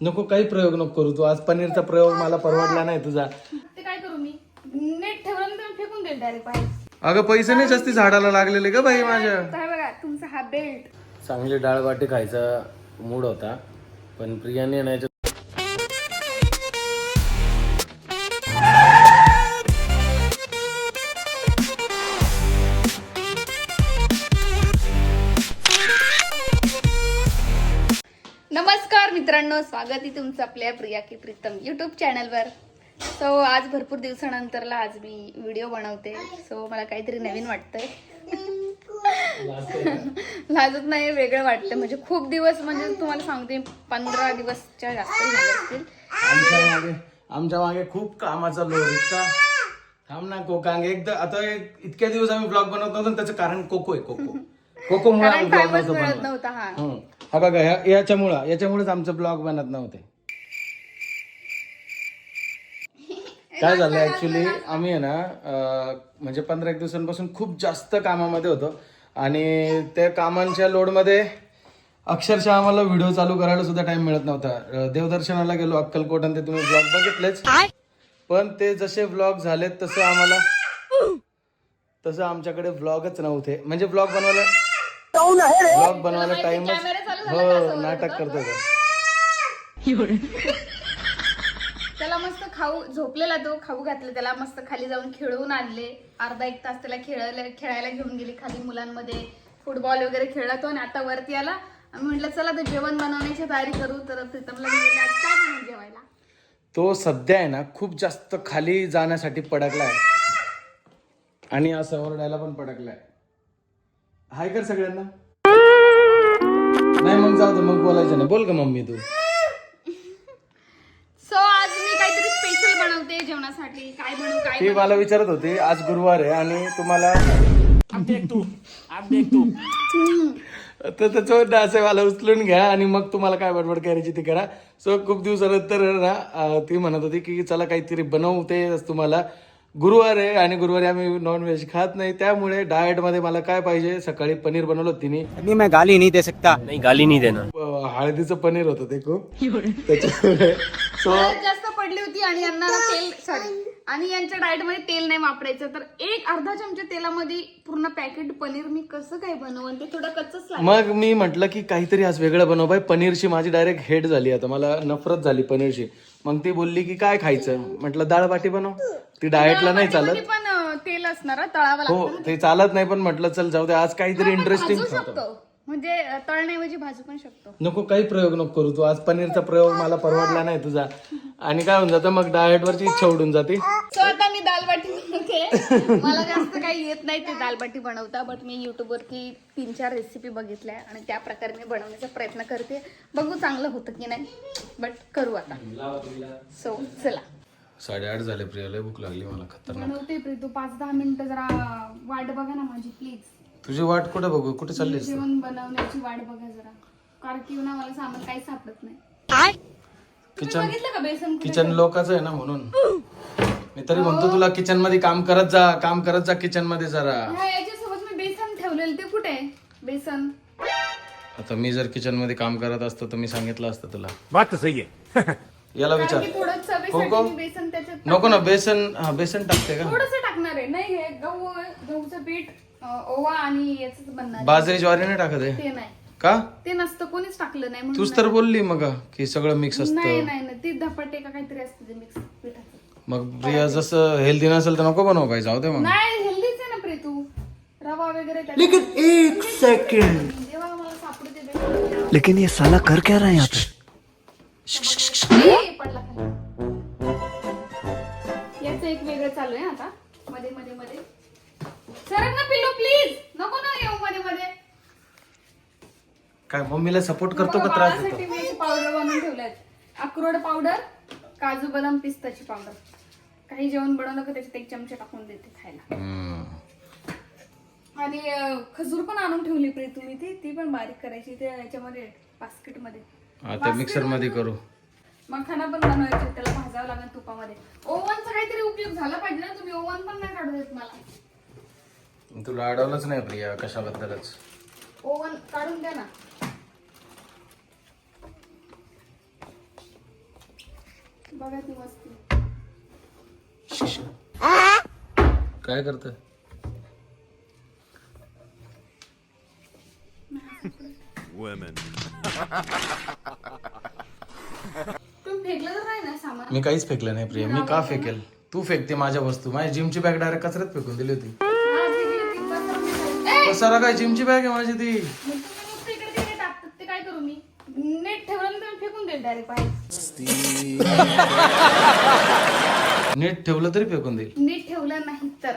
नको काही प्रयोग नको करू तू. आज पनीरचा प्रयोग मला परवडला नाही तुझा. ते काय करू मी? नेट ठेवलं तर मी फेकून देईल डायरेक्ट बाहेर. अगं पैसे नाही जास्ती झाडाला लागलेले का बाई माझ्या. तर हे बघा तुमचा हा बेल्ट चांगली डाळ बाटी खायचा मूड होता पण प्रियाने नाही नमस्कार मित्रांनो स्वागत आहे तुमचं आपल्या प्रिया की प्रीतम युट्यूब चॅनलवर सो आज भरपूर दिवसानंतरला आज मी व्हिडिओ बनवते. सो मला काहीतरी नवीन वाटतंय. लाजत नाही वेगळं वाटतं म्हणजे खूप दिवस म्हणजे तुम्हाला सांगते पंधरा दिवसच्या जास्त झाले असतील. आमच्या मागे आमच्या मागे खूप कामाचा लोड इतका. थांब ना कोकांग एकदा आता इतक्या दिवस आम्ही ब्लॉग बनवत नव्हतो त्याचं कारण कोको आहे कोको. कोको मुळे मिळत नव्हता हा. हं. बघा ह्या- याच्यामुळं याच्यामुळेच आमचं ब्लॉग बनत नव्हते. काय झालं ऍक्च्युली आम्ही आहे ना म्हणजे पंधरा एक दिवसांपासून खूप जास्त कामामध्ये होतो. आणि त्या कामांच्या लोडमध्ये अक्षरशः आम्हाला व्हिडिओ चालू करायला सुद्धा टाइम मिळत नव्हता. देवदर्शनाला गेलो अक्कलकोट आणि ते तुम्ही ब्लॉग बघितलेच. पण ते जसे व्लॉग झालेत तसं आम्हाला तसं आमच्याकडे व्लॉगच नव्हते. म्हणजे व्लॉग बनवायला व्लॉग बनवायला टाइमच हो नाटक करतो. त्याला मस्त खाऊ झोपलेला तो खाऊ घातले त्याला मस्त खाली जाऊन खेळवून आणले. अर्धा एक तास त्याला खेळायला खेळायला घेऊन गेली खाली मुलांमध्ये. फुटबॉल वगैरे खेळला तो आणि आता वरती आला. आम्ही म्हटलं चला तर जेवण बनवण्याची तयारी करू. तर प्रीतमला मी बोलले, "आज काय बनवू जेवायला. तो सध्या आहे ना खूप जास्त खाली जाण्यासाठी पडकलाय. आणि असं ओरडायला पण पडकलाय. हाय कर सगळ्यांना. नाही मग जाऊ दे मग बोलायचं नाही. बोल का मम्मी तू. सो आज मी काहीतरी स्पेशल बनवते जेवणासाठी. काय बनवू काय ती मला विचारत होती. आज गुरुवार आहे आणि तुम्हाला तर त्याच्यावर असं मला उचलून घ्या आणि मग तुम्हाला काय बडबड करायची ती करा. सो खूप दिवसानंतर ना ती म्हणत होती की चला काहीतरी बनवते तुम्हाला. गुरुवार आहे आणि गुरुवारी आम्ही नॉनव्हेज खात नाही. त्यामुळे डाएटमध्ये मला काय पाहिजे? सकाळी पनीर बनवलं होतं तिने. नहीं मैं गाली नहीं दे सकता नहीं गाली नहीं देना अं, हळदीचं पनीर होतं ते खूप. त्याच्यामुळे सो हळद जास्त पडली होती आणि यांना ना तेल सॉरी आणि यांच्या डाएटमध्ये तेल नाही वापरायचं. तर एक अर्धा चमचा तेलामध्ये पूर्ण पॅकेट पनीर मी कसं काय बनवून ते थोडं कच्चच लागेल. मग मी म्हटलं की काहीतरी आज वेगळं बनव बाई. पनीरची माझी डायरेक्ट हेड झाली आता. मला नफरत झाली पनीरची. मग ती बोलली की काय खायचं? म्हटलं डाळ बाटी बनव. ती डाएटला नाही चालत. पण तेल असणार हं, तळावं हो ते चालत नाही पण म्हटलं चल जाऊ दे आज काहीतरी इंटरेस्टिंग शकतो. म्हणजे तळण्याऐवजी भाजू पण शकतो. नको काही प्रयोग नको करू तू. आज पनीरचा प्रयोग मला परवडला नाही तुझा. आणि काय होऊन जातं मग डाएट वरची इच्छा उडून जाते. सो आता मी दालबाटी बनवते. मला जास्त काही येत नाही ते दालबाटी बनवता बट मी YouTube वरती तीन चार रेसिपी बघितल्या आणि त्या प्रकारे मी बनवण्याचा प्रयत्न करते. बघू चांगलं होतं की नाही बट करू आता. सो चला. साडेआठ झाले प्रियाला भूक लागली मला खतरनाक. बनवते प्रीतू पाच दहा मिनिटं जरा वाट बघा ना माझी प्लीज तुझी वाट कुठे बघू? कुठे चाललीस जेवण बनवण्याची वाट बघा जरा. कारण की ना मला सामान काही सापडत नाही. तुम्ही किचन बघितलं का बेसन कुठे किचन लोकांचं आहे ना म्हणून. मी तरी म्हणतो तुला किचनमध्ये काम करत जा काम करत जा किचनमध्ये जरा. ह्या याच्यासोबत मी बेसन ठेवलेलं. ते कुठे आहे? बेसन. आता मी जर किचनमध्ये काम करत असतो तर मी सांगितलं असतं तुला. बात तो सही है याला कारण विचार. की थोडं हो चवीसाठी? मी बेसन त्याच्यात नको ना बेसन हा बेसन टाकते का? थोडस टाकणार आहे. नाही हे गहू गहूचं पीठ. ओवा आणि याच बनणार. बाजरी ज्वारी नाही टाकत आहे? ते नाही. का? ते नसतं कोणीच टाकलं नाही म्हणून तूच तर बोलली मग की सगळं मिक्स नाही असतं. नाही नाही ती धपाटे का काहीतरी असतं ते मिक्स पिठाचं. मग प्रिया जसं हेल्दी नसेल तर नको बनव पाहिजे जाऊ दे मग. नाही हेल्दीच आहे ना प्रीतू रवा वगैरे त्याच्यात. लेकिन एक सेकंड जेव्हा मला लेकिन ये साला कर क्या रहा है यहाँ पे? मम्मीला सपोर्ट करतो का त्रास देतो? मी पावडर बनवून ठेवल्यात. अक्रोड पावडर काजू बदाम पिस्ताची पावडर काही जेवण बनवलं का त्याच्यात एक चमचा टाकून देते खायला. हम्म. आणि अं, खजूर पण आणून ठेवली प्री तुम्ही ती. ती पण बारीक करायची. ते याच्यामध्ये बास्केटमध्ये मिक्सरमध्ये करू. मखाना पण बनवायचे. त्याला भाजावं लागेल तुपामध्ये. ओव्हनचा काहीतरी उपयोग झाला पाहिजे ना तुम्ही. ओव्हन पण नाही काढू देत मला. तुला अडवलंच नाही प्रिया कशाबद्दलच. ओव्हन काढून द्या ना. बघा ती मस्ती काय करत तुम्ही फेकलं तर नाही ना सामान? मी काहीच फेकलं नाही प्रिया. मी का फेकेल? तू फेकते माझ्या वस्तू. माझी जिमची बॅग डायरेक्ट कचऱ्यात फेकून दिली होती. सरा काय जिमची बॅग आहे माझी ती? काय करू मी? नीट ठेवलं फेकून देईल डायरेक्ट बाहेर नीट ठेवलं तरी फेकून देईल. नीट ठेवलं नाही तर.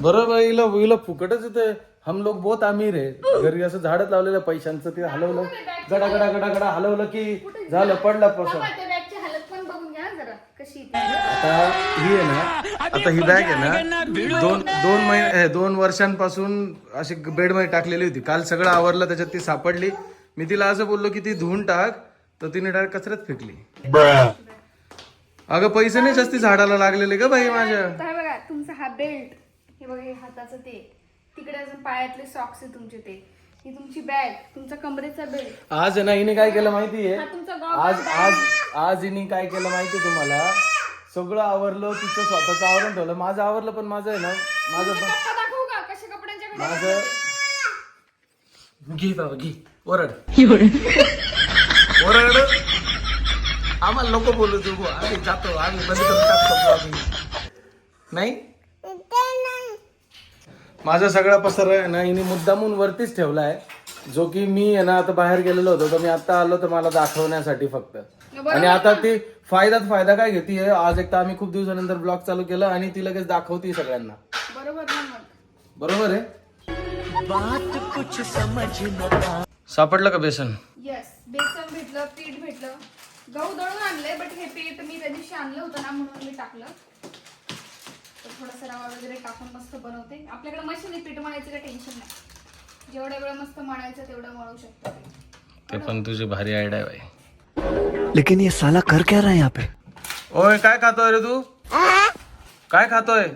बरोबर हिला हिला फुकटच येते हम लोग बहुत अमीर आहे. घरी असं झाडच लावलेलं पैशांचं ते हलवलं. गडा गडा गडा गडा हलवलं की झालं पडला पसर. बाबा, त्या बॅगची हालत पण बघून घ्या ना जरा. कशी आहे ती. आता ही आहे ना आता ही बॅग आहे ना दोन दोन महिने हे, दोन वर्षांपासून अशी बेडमध्ये टाकलेली होती. काल सगळं आवरलं त्याच्यात ती सापडली. मी तिला असं बोललो की ती धुवून टाक. तर तिने डायरेक्ट कचऱ्यात फेकली. अगं पैसे नाही जास्ती झाडाला लागलेले का बाई माझ्या. हे बघा तुमचा हा बेल्ट हे बघा हे हाताचं ते. तिकडे अजून पायातले सॉक्स आहे तुमचे ते. ही तुमची बॅग तुमचा कमरेचा बेल्ट आज आहे ना हिने काय केलं माहितीये हा तुमचा आज आज आज हिने काय केलं माहिती तुम्हाला? सगळं आवरलं तिचं स्वतःचं आवरून ठेवलं. माझं आवरलं पण माझं आहे ना. माझं पण कप्पा दाखवू का? कशा कपड्यांच्या कडे माझं घे बाबा घे. ओरड. ओरड आम्हाला नको बोलू तू. आम्ही जातो आम्ही बंद करून टाकतो बुवा आम्ही. नाही? माझा सगळा पसार आहे ना हिने मुद्दामून वरतीच ठेवला आहे जो की मी आहे ना आता बाहेर गेलेलो होतो तर मी आता आलो तर मला दाखवण्यासाठी फक्त. आणि आता ती फायद्यात फायदा काय घेते आज एक तर आम्ही खूप दिवसानंतर ब्लॉग चालू केलं आणि ती लगेच दाखवते सगळ्यांना. बरोबर आहे? सापडलं का बेसन? येस बेसन भेटलं पीठ भेटलं. गहू दळून आणलंय बट हे पीठ मी त्या दिवशी आणलं होतं ना म्हणून मी टाकलं. तर थोडंसं रवा वगैरे टाकून मस्त बनवते. आपल्याकडे मशीन आहे पीठ मळायचं काही टेन्शन नाही. जेवढ्या वेळ मस्त मळायचं तेवढं मळू शकतो ते पण तुझी भारी आयडिया आहे लेकिन ये साला कर क्या रहा है यहाँ पे? ओय काय खातोय रे तू? काय खातोय?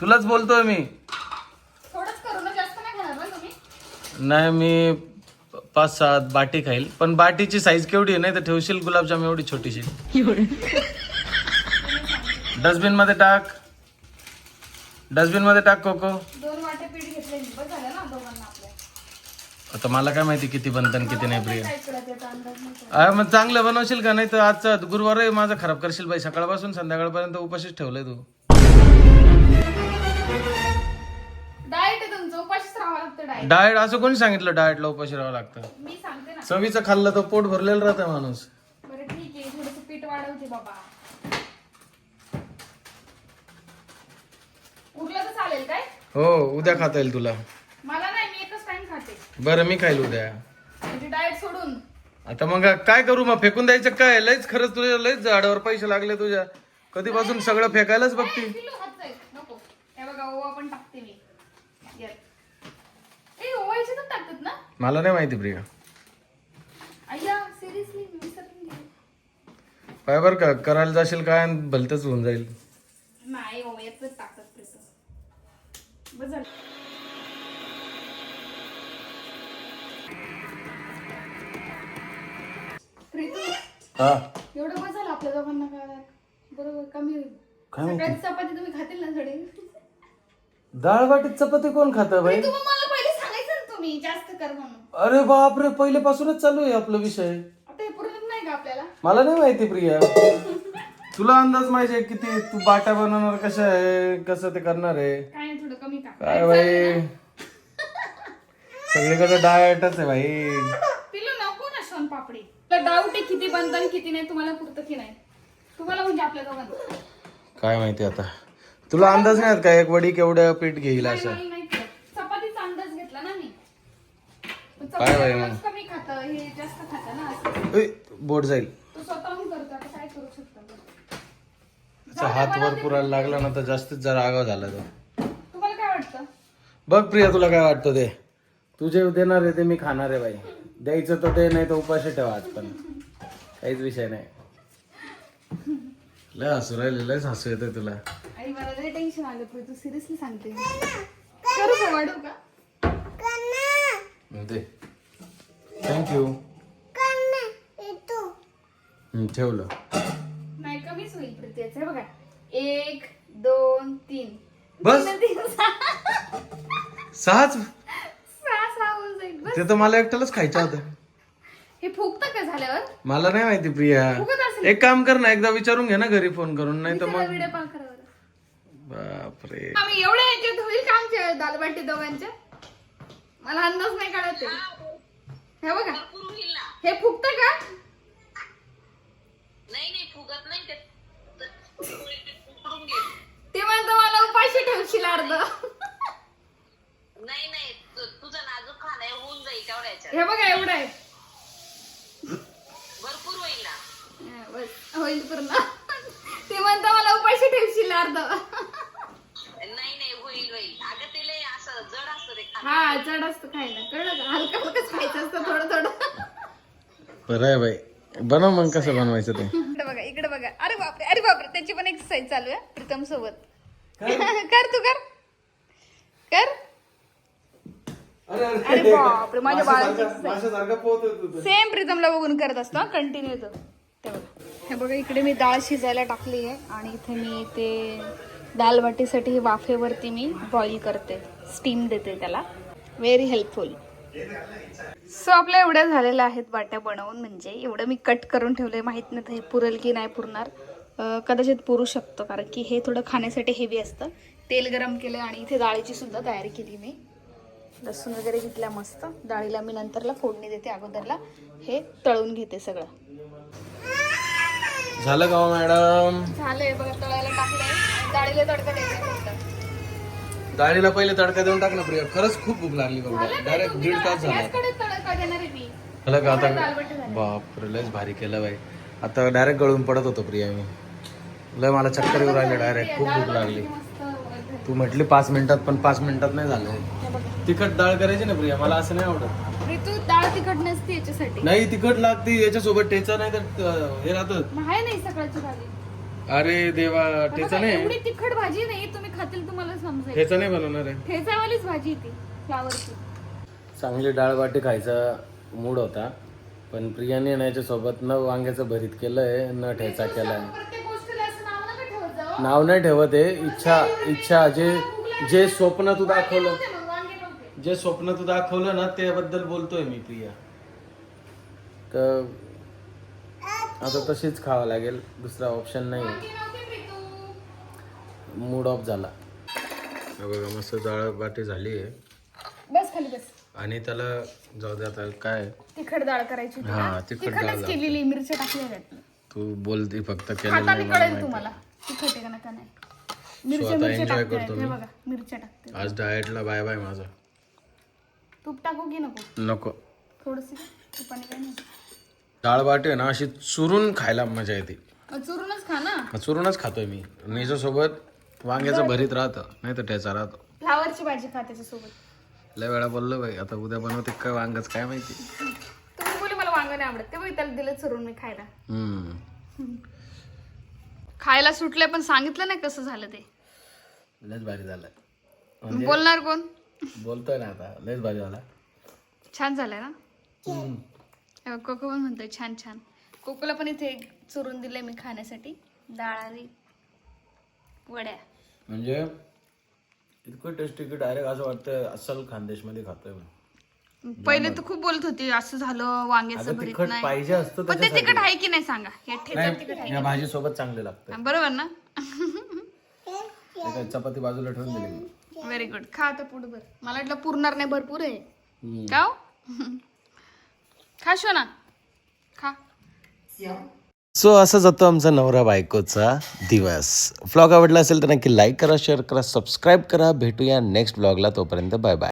तुलाच बोलतोय मी. थोडंच करू ना जास्त नाही खाणार ना तुम्ही? नाही मी पाच सात बाटी खाईल. पण बाटीची साईज केवढी आहे नाही तर ठेवशील गुलाबजाम एवढी छोटीशी. डस्टबिनमध्ये टाक. डस्टबिनमध्ये टाक कोको. दोन वाटे पीठ घेतले मी. बस झालं ना दोघांना आपल्या. आता मला काय माहिती किती बनतं किती नाही प्रिया. मग चांगलं बनवशील का नाही तर आजचा गुरुवार आहे माझा खराब करशील बाई. सकाळपासून संध्याकाळपर्यंत उपाशीच ठेवलंय तू. डाएट आहे तुमचं उपाशीच राहावं लागतं डाएट डाएट असं कोणी सांगितलं डाएटला उपाशी राहावं लागतं? मी सांगते ना. चवीचं खाल्लं तर पोट भरलेलं राहतं माणूस. बरं ठीक आहे थोडस पीठ वाढवते बाबा. उरलं तर चालेल काय? हो उद्या खाता येईल तुला. मला नाही मी एकच टाइम खाते. बरं मी खाईल उद्या. म्हणजे डाएट सोडून. आता मग काय करू मग? फेकून द्यायचं काय? लयच खरंच तुझ्या लयच झाडावर पैसे लागले तुझ्या. कधीपासून सगळं फेकायलाच बघती ए, पिल्लू हात जाईल नको हे बघा ओवा पण टाकते मी Yes. ए ओवा याच्यातच टाकतात ना मला नाही माहिती प्रिया. काय बरं का करायला जाशील काय आणि भलतंच होऊन जाईल. नाही बस झालं. प्रीतू हा. एवढं बस झालं आपल्या दोघांना काय बरोबर कमी होईल. काय म्हणते? सकाळची चपाती तुम्ही खातील ना थोडी. डाळ बाटीत चपाती कोण खातं बाई? मला तुम्ही जास्त कर म्हणून. अरे बापरे पहिल्यापासूनच चालू आहे आपला विषय. आता हे नाही का आपल्याला? मला नाही माहिती प्रिया. तुला अंदाज माहिती किती तू बाट्या बनवणार कशा आहे कसं ते करणार आहे? काय नाही थोडं कमी का काय बाई? सगळीकडे डायटच आहे भाई पिलो नको ना सोन पापडी. तुला डाऊट आहे किती बनतं आणि किती नाही तुम्हाला पुरतं की नाही. तुम्हाला म्हणजे आपल्या दोघांना काय माहिती आता. तुला अंदाज नाही आहेत का एक वडी केवढं पीठ घेईल असं नाही कळत. चपातीचा अंदाज घेतला ना मी पण काय बाई मग? कमी खातं हे जास्त खातं ना असं. उई, बोट जाईल. तो स्वतःहून करतो आता काय करू शकतो त्याचा हात वर पुरायला लागला ना तर जास्तीत जरा आगाव झाला तो. तुम्हाला काय वाटतं? बघ प्रिया तुला काय वाटतं ते? तू जे देणार आहे ते मी खाणार आहे बाई. द्यायचं तर ते नाही तर उपाशी ठेवा आज पण काहीच विषय नाही. लय हसू राहिले लयच हसू येतंय तुला. आई मला लय टेन्शन आलं पण तू सिरियसली सांगते. करू का वाढू का दे ठेवलं. प्रीतीचं हे बघा. एक दोन तीन. बस? सहाच? ते तर मला एकट्यालाच खायचं होतं हे फुगतं का झाल्यावर? मला नाही माहिती प्रिया. एक काम कर ना एकदा विचारून घे ना घरी फोन करून. नाही तर मग. बापरे. आम्ही एवढ्या याच्यात होईल का आमच्या दालबाटी दोघांच्या मला अंदाज नाही काढत आहे. हे बघा. हे फुगत का? नाही नाही फुगत नाही ते म्हणतो मला उपाशी ठेवशील अर्ध. नाही नाही तुझं नाजूक खाणं आहे, होऊन जाईल तेवढ्या ह्याच्यात. हे बघा एवढं आहे. भरपूर होईल ना? हा, होईल पूर्ण. ते म्हणतो मला उपाशी ठेवशील अर्ध. हा चढ असतं खायला. कळलं का? हलकं हलकंच खायचं असतं थोडं थोडं. बरं आहे बाई. बनव मग कसं बनवायचं ते. इकडे बघा इकडे बघा. अरे बापरे अरे बापरे त्याची पण एक्सरसाइज चालू आहे प्रीतम सोबत. कर. तू कर. कर. अरे बापरे माझ्या बाळाची सेम प्रीतमला बघून करत असतो कंटिन्यू तो ते बघा. हे बघा इकडे मी डाळ शिजायला टाकली आहे आणि इथे मी ते दाल वाटीसाठी हे वाफेवरती मी बॉईल करते. स्टीम देते त्याला. व्हेरी हेल्पफुल सो आपल्या एवढ्या झालेल्या आहेत वाट्या बनवून. म्हणजे एवढं मी कट करून ठेवलंय. माहीत नाही हे पुरेल की नाही पुरणार. कदाचित पुरू शकतो कारण की हे थोडं खाण्यासाठी हेवी असतं. तेल गरम केलं आणि इथे डाळीची सुद्धा तयारी केली मी. लसूण वगैरे घेतला मस्त. डाळीला मी नंतरला फोडणी देते अगोदरला. हे तळून घेते सगळं. झालं का हो, मॅडम? झालंय बघा तळायला टाकलंय. डाळीला तडका द्यायचा फक्त. डाळीला पहिले तडका देऊन टाक ना प्रिया. खरंच खूप भूक लागली बघ. डायरेक्ट दीड तास झाला. गॅसकडे तडका देणार आहे मी? झालं का आता. बापरे लयच भारी केलं बाई. आता डायरेक्ट गळून पडत होतो प्रिया मी. लय मला चक्कर येऊ राहिले डायरेक्ट खूप भूक लागली. मस्त वगैरे. तू म्हटली पाच मिनिटात पण पाच मिनिटात नाही झालं. हे बघा. तिखट डाळ करायची ना प्रिया? मला असं नाही आवडत. ऋतू डाळ तिखट नसते याच्यासाठी. नाही तिखट लागते. याच्यासोबत टेचा नाही तर अं, हे राहतं. मग आहे नाही सकाळची भाजी. अरे देवा बघा, नाही. एवढी तिखट भाजी नाही तुम्ही खातील तुम्हाला समजेल. ठेचा नाही बनवणार आहे. ठेचावालीच भाजी ती फ्लावरची चांगली डाळ बाटी खायचा मूड होता पण प्रियाने ना याच्यासोबत न वांग्याचं भरीत केलंय न ठेचा केलाय. प्रत्येक गोष्टीला असं नाव नका ठेवत जाऊ. नाव नाही ठेवत आहे इच्छा इच्छा जे जे स्वप्न तू दाखवलं. ते मग वांगे नव्हते. जे स्वप्न तू दाखवलं ना त्याबद्दल बोलतोय मी प्रिया. तर आता तशीच खावं लागेल. दुसरा ऑप्शन नाही. मूड ऑफ झाला. हे बघा मस्त डाळ बाटी झाली आहे. बस खाली बस. आणि त्याला जाऊ दे आता काय? तिखट डाळ करायची होती हा ना. तिखट डाळ तिखटच केलेली मिरच्या टाकल्या त्यात तू बोलती फक्त केलेलं खाताना नाही मला कळेल माहिती. तुम्हाला. तिखट आहे का नका नाही? मिरच्या आता मिरच्या enjoy टाकते करतो हे मी. बघा मिरच्या टाकते. आज डाएटला बाय बाय माझा. तूप टाकू की नको? नको. थोडस तुपाने काय नाही? डाळ बाटी आहे ना अशी चुरून खायला मजा येते. चुरूनच खा ना. चुरूनच खातोय मी. आणि याच्यासोबत वांग्याचं भरीत राहतं नाही तर ठेचा राहतो. फ्लावरची भाजी खा त्याच्यासोबत. लय वेळा बोललो बाई आता उद्या बनवते काय वांगच काय माहिती. तुम्ही बोले मला वांग नाही आवडत. ते त्याला दिलं चुरून मी खायला. हम्म. खायला सुटले पण सांगितलं नाही कसं झालं ते. लयच भारी झालं. बोलणार कोण? बोलतोय ना आता लयच भारी झाला. छान झालंय ना? कोको पण म्हणतोय छान छान. कोकोला पण इथे चुरून दिले मी खाण्यासाठी. डाळ आणि वड्या. म्हणजे इतकं टेस्टी की डायरेक्ट असं वाटतं अस्सल खानदेशमध्ये खातोय मी. पहिले तर खूप बोलत होती असं झालं वांग्याचं भरीत तिखट नाही. पाहिजे असतं पण ते तिखट आहे की नाही सांगा? हे ठेचा तिखट नाही या भाजी सोबत चांगले लागतं बरोबर ना? चपाती बाजूला ठेवून दिली मी. व्हेरी गुड खा आता पुढे मला वाटलं पुरणार नाही भरपूर आहे. का हो? खा शोना खा. सो असा जातो आमचा नवरा बायकोचा दिवस. ब्लॉग आवडला असेल तर नक्की लाईक करा शेअर करा सबस्क्राईब करा. भेटूया नेक्स्ट ब्लॉगला तोपर्यंत बाय बाय